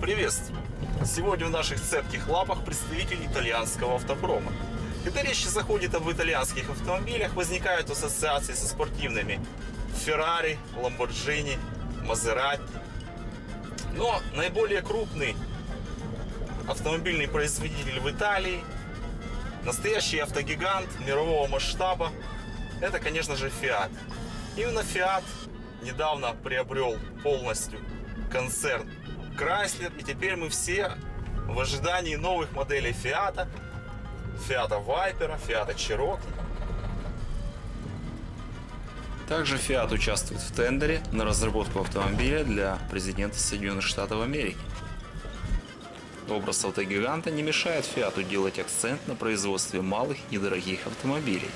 Приветствую! Сегодня в наших цепких лапах представитель итальянского автопрома. Когда речь заходит об итальянских автомобилях, возникают ассоциации со спортивными Ferrari, Lamborghini, Maserati. Но наиболее крупный автомобильный производитель в Италии, настоящий автогигант мирового масштаба, это, конечно же, Fiat. Именно Fiat недавно приобрел полностью концерн Chrysler, и теперь мы все в ожидании новых моделей Fiat, Fiat Viper, Fiat Cherokee. Также Fiat участвует в тендере на разработку автомобиля для президента Соединенных Штатов Америки. Образ автогиганта не мешает Fiat делать акцент на производстве малых недорогих автомобилей.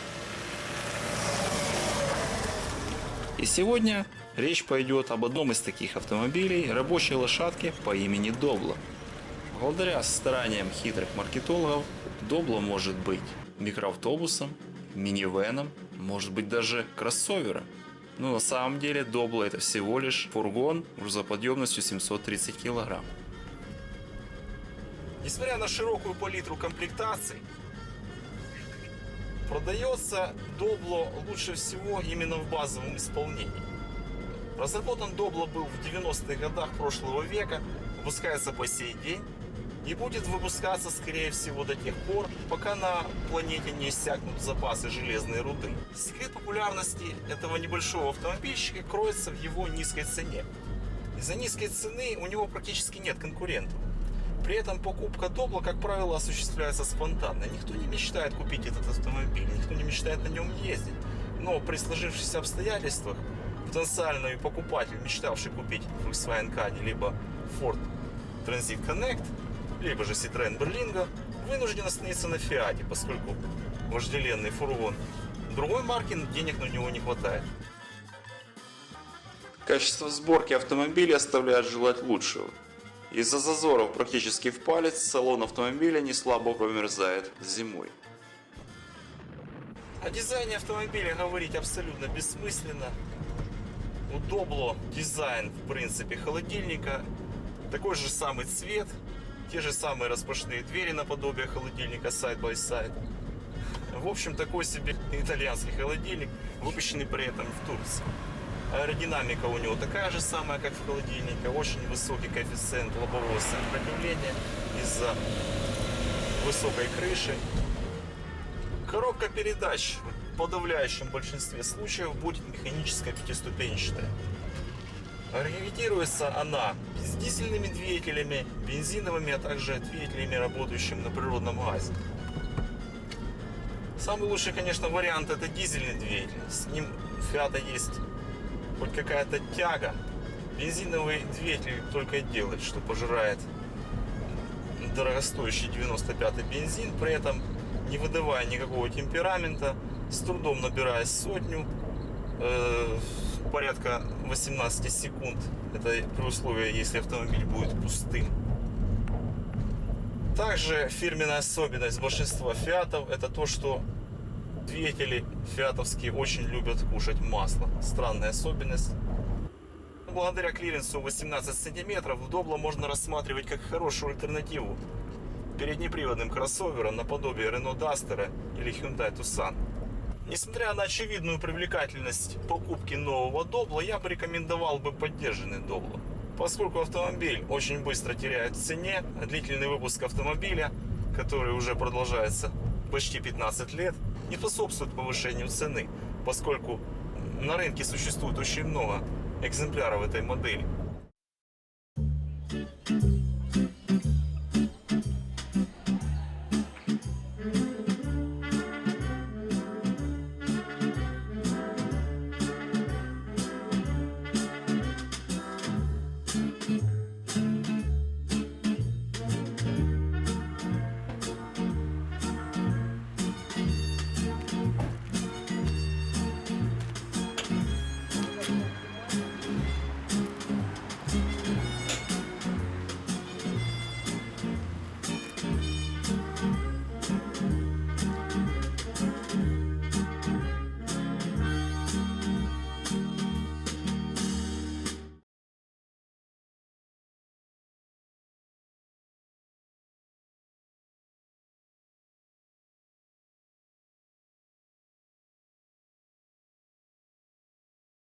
И сегодня речь пойдет об одном из таких автомобилей, рабочей лошадке по имени Добло. Благодаря стараниям хитрых маркетологов, Добло может быть микроавтобусом, минивеном, может быть даже кроссовером. Но на самом деле Добло это всего лишь фургон грузоподъемностью 730 килограмм. Несмотря на широкую палитру комплектаций, продается Добло лучше всего именно в базовом исполнении. Разработан Добло был в 90-х годах прошлого века, выпускается по сей день и будет выпускаться, скорее всего, до тех пор, пока на планете не иссякнут запасы железной руды. Секрет популярности этого небольшого автомобильщика кроется в его низкой цене. Из-за низкой цены у него практически нет конкурентов. При этом покупка Добла, как правило, осуществляется спонтанно. Никто не мечтает купить этот автомобиль, никто не мечтает на нем ездить. Но при сложившихся обстоятельствах потенциальный покупатель, мечтавший купить Volkswagen Caddy либо Ford Transit Connect, либо же Citroёn Berlingo, вынужден остановиться на Фиате, поскольку вожделенный фургон другой марки денег на него не хватает. Качество сборки автомобиля оставляет желать лучшего. Из-за зазоров практически в палец салон автомобиля не слабо промерзает зимой. О дизайне автомобиля говорить абсолютно бессмысленно. У Добло дизайн, в принципе, холодильника. Такой же самый цвет, те же самые распашные двери наподобие холодильника side by side. В общем, такой себе итальянский холодильник, выпущенный при этом в Турции. Аэродинамика у него такая же самая, как в холодильнике. Очень высокий коэффициент лобового сопротивления из-за высокой крыши. Коробка передач в подавляющем большинстве случаев будет механическая пятиступенчатая. Ориентируется она с дизельными двигателями, бензиновыми, а также двигателями, работающими на природном газе. Самый лучший, конечно, вариант это дизельный двигатель. С ним у Фиата есть хоть какая-то тяга. Бензиновый двигатель только делает, что пожирает дорогостоящий 95-й бензин, при этом не выдавая никакого темперамента, с трудом набирая сотню, э, порядка 18 секунд. Это при условии, если автомобиль будет пустым. Также фирменная особенность большинства фиатов это то, что двигатели фиатовские очень любят кушать масло. Странная особенность. Благодаря клиренсу 18 сантиметров Добло можно рассматривать как хорошую альтернативу переднеприводным кроссоверам наподобие Renault Duster или Hyundai Tucson. Несмотря на очевидную привлекательность покупки нового Добла, я бы рекомендовал бы поддержанный Добло. Поскольку автомобиль очень быстро теряет в цене, длительный выпуск автомобиля, который уже продолжается почти 15 лет, не способствует повышению цены, поскольку на рынке существует очень много экземпляров этой модели.